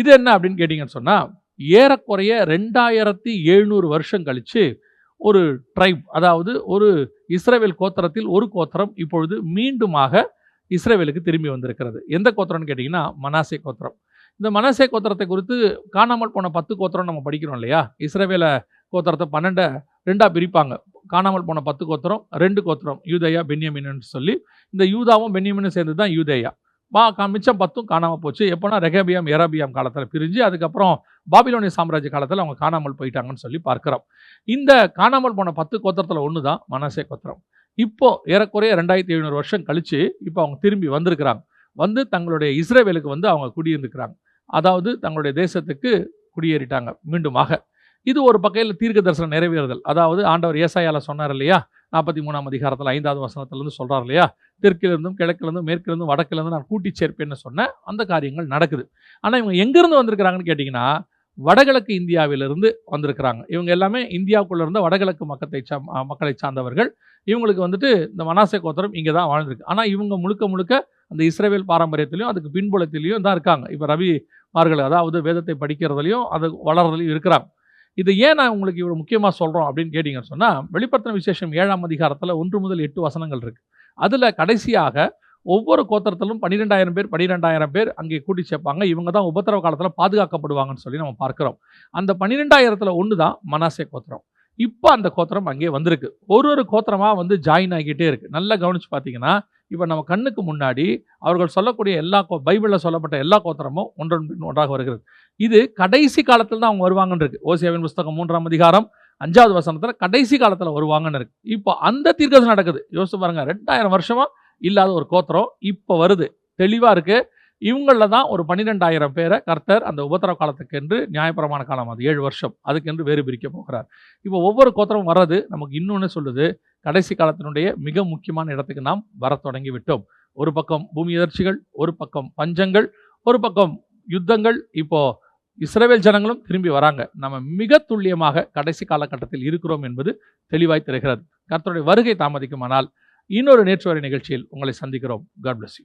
இது என்ன அப்படின்னு கேட்டிங்கன்னு சொன்னால் ஏறக்குறைய ரெண்டாயிரத்தி எழுநூறு வருஷம் கழித்து ஒரு ட்ரைப் அதாவது ஒரு இஸ்ரேவேல் கோத்திரத்தில் ஒரு கோத்திரம் இப்பொழுது மீண்டுமாக இஸ்ரேவேலுக்கு திரும்பி வந்திருக்கிறது. எந்த கோத்திரம்னு கேட்டிங்கன்னா மனாசே கோத்திரம். இந்த மனாசே கோத்திரத்தை குறித்து காணாமல் போன பத்து கோத்திரம் நம்ம படிக்கிறோம் இல்லையா? இஸ்ரேவேல கோத்திரத்தை பன்னெண்டை ரெண்டாக பிரிப்பாங்க. காணாமல் போன பத்து கோத்திரம் ரெண்டு கோத்திரம் யூதேயா பென்யமின்னு சொல்லி இந்த யூதாவும் பென்யமின்னு சேர்ந்து தான் யூதேயா. பா கா- மிச்சம் பத்தும் காணாமல் போச்சு. எப்போனா ரெகபியாம் எராபியாம் காலத்தில் பிரிஞ்சு அதுக்கப்புறம் பாபிலோனிய சாம்ராஜ்ய காலத்தில் அவங்க காணாமல் போயிட்டாங்கன்னு சொல்லி பார்க்குறோம். இந்த காணாமல் போன பத்து கோத்திரத்தில் ஒன்று தான் மனசே கோத்திரம். இப்போது ஏறக்குறைய ரெண்டாயிரத்தி எழுநூறு வருஷம் கழித்து இப்போ அவங்க திரும்பி வந்திருக்கிறாங்க. வந்து தங்களுடைய இஸ்ரேவேலுக்கு வந்து அவங்க குடியிருந்துக்கிறாங்க அதாவது தங்களுடைய தேசத்துக்கு குடியேறிட்டாங்க மீண்டுமாக. இது ஒரு பக்கையில் தீர்க்க தரிசனம் நிறைவேறுதல். அதாவது ஆண்டவர் ஏசாயால் சொன்னார் இல்லையா? நாற்பத்தி மூணாம் அதிகாரத்தில் ஐந்தாவது வசனத்திலிருந்து சொல்கிறார் இல்லையா? தெற்கிலிருந்தும் கிழக்கிலிருந்தும் மேற்கிலிருந்தும் வடக்கிலிருந்து நான் கூட்டி சேர்ப்பேன்னு சொன்ன அந்த காரியங்கள் நடக்குது. ஆனால் இவங்க எங்கேருந்து வந்திருக்கிறாங்கன்னு கேட்டிங்கன்னா வடகிழக்கு இந்தியாவிலிருந்து வந்திருக்கிறாங்க. இவங்க எல்லாமே இந்தியாவுக்குள்ள இருந்த வடகிழக்கு மக்கத்தை சா மக்களை சார்ந்தவர்கள். இவங்களுக்கு வந்துட்டு இந்த மனாசை கோத்திரம் இங்கே தான் வாழ்ந்திருக்கு. ஆனால் இவங்க முழுக்க முழுக்க அந்த இஸ்ரேவேல் பாரம்பரியத்திலையும் அதுக்கு பின்புலத்திலையும் தான் இருக்காங்க. இப்போ ரவி மார்கள் அதாவது வேதத்தை படிக்கிறதுலையும் அது வளர்றதுலையும் இருக்கிறாங்க. இது ஏன் நான் உங்களுக்கு இவ்வளோ முக்கியமாக சொல்கிறோம் அப்படின்னு கேட்டிங்கன்னு சொன்னால் வெளிப்படுத்தின விசேஷம் ஏழாம் அதிகாரத்தில் ஒன்று முதல் எட்டு வசனங்கள் இருக்குது அதில் கடைசியாக ஒவ்வொரு கோத்திரத்திலும் பன்னிரெண்டாயிரம் பேர் பன்னிரெண்டாயிரம் பேர் அங்கே கூட்டி சேர்ப்பாங்க. இவங்க தான் உபத்திரவ காலத்தில் பாதுகாக்கப்படுவாங்கன்னு சொல்லி நம்ம பார்க்குறோம். அந்த பன்னிரெண்டாயிரத்தில் ஒன்று தான் மனாசே கோத்திரம். இப்போ அந்த கோத்திரம் அங்கே வந்திருக்கு. ஒரு ஒரு கோத்திரமாக வந்து ஜாயின் ஆகிக்கிட்டே இருக்குது நல்லா கவனிச்சு பார்த்தீங்கன்னா இப்போ நம்ம கண்ணுக்கு முன்னாடி அவர்கள் சொல்லக்கூடிய எல்லா கோ பைபிளில் சொல்லப்பட்ட எல்லா கோத்திரமும் ஒன்றன் பின் ஒன்றாக வருகிறது. இது கடைசி காலத்தில் தான் அவங்க வருவாங்கன்னு இருக்கு. ஓசியாவின் புஸ்தகம் மூன்றாம் அதிகாரம் அஞ்சாவது வசனத்தில் கடைசி காலத்தில் வருவாங்கன்னு இருக்கு. இப்போ அந்த தீர்க்கதம் நடக்குது. யோசிச்சு பாருங்க ரெண்டாயிரம் வருஷமா இல்லாத ஒரு கோத்திரம் இப்போ வருது. தெளிவாக இருக்கு. இவங்களில் தான் ஒரு பன்னிரெண்டாயிரம் பேரை கர்த்தர் அந்த உபத்திரவ காலத்துக்கென்று நியாயப்பிரமாண காலம் அது ஏழு வருஷம். அதுக்கென்று வேறு பிரிக்க போகிறார். இப்போ ஒவ்வொரு கோத்திரமும் வர்றது நமக்கு இன்னொன்று சொல்லுது. கடைசி காலத்தினுடைய மிக முக்கியமான இடத்துக்கு நாம் வர தொடங்கி விட்டோம் ஒரு பக்கம் பூமி எதிர்ச்சிகள் ஒரு பக்கம் பஞ்சங்கள் ஒரு பக்கம் யுத்தங்கள். இப்போ இஸ்ரவேல் ஜனங்களும் திரும்பி வராங்க. நம்ம மிக துல்லியமாக கடைசி காலகட்டத்தில் இருக்கிறோம் என்பது தெளிவாய் தெரிகிறது. கர்த்தருடைய வருகை தாமதிக்குமானால் இன்னொரு நேற்று வரை நிகழ்ச்சியில் உங்களை சந்திக்கிறோம். God bless you